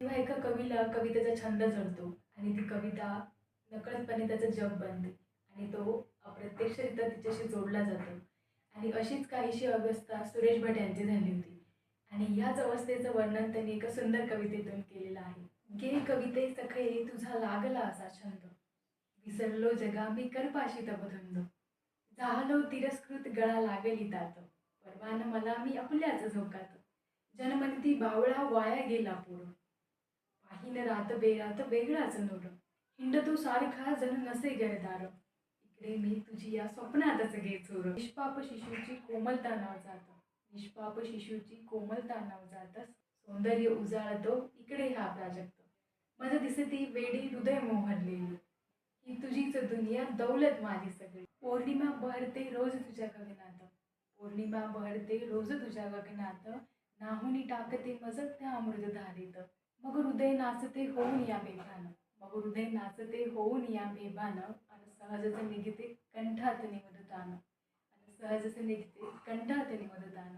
तेव्हा एका कवीला कवितेचा छंद जडतो आणि ती कविता नकळतपणे त्याचं जग बनते आणि तो अप्रत्यक्षरित्या तिच्याशी जोडला जातो. आणि अशीच काहीशी अवस्था सुरेश भट यांची झाली होती. आणि ह्याच अवस्थेचं वर्णन त्यांनी एका सुंदर कवितेतून केलेलं आहे. गे कविते सखे तुझा लागला असा छंद. विसरलो जगा मी करपाशी तपधुंद झालो तिरस्कृत गळा लागली तात परवान मला मी आपल्याच झोकात. जनमंती बावळा वाया गेला पूर्ण पाहिन रात बेरात वेगळाच नोर हिंड तू सारखा जण नसे गरदार इकडे मी तुझी या स्वप्नातच गे चोर निष्पाप शिशूची कोमलता नाव जात निष्पाप शिशूची कोमलता नाव जात सौंदर्य उजाळतो इकडे हा प्राजक्त मज दिसती वेडी हृदय मोहरलेली ही तुझीच दुनिया दौलत माझी सगळी पौर्णिमा बहरते रोज तुझ्या गगनात पौर्णिमा बहरते रोज तुझ्या गगनात नाहुनी टाकते मज त्या अमृत धारेत मग हृदय नाचते होऊन या बेभान मग हृदय नाचते होऊन या बेभान आणि सहजच निघते कंठात निमदतान आणि सहजच निघते कंठात निमदतान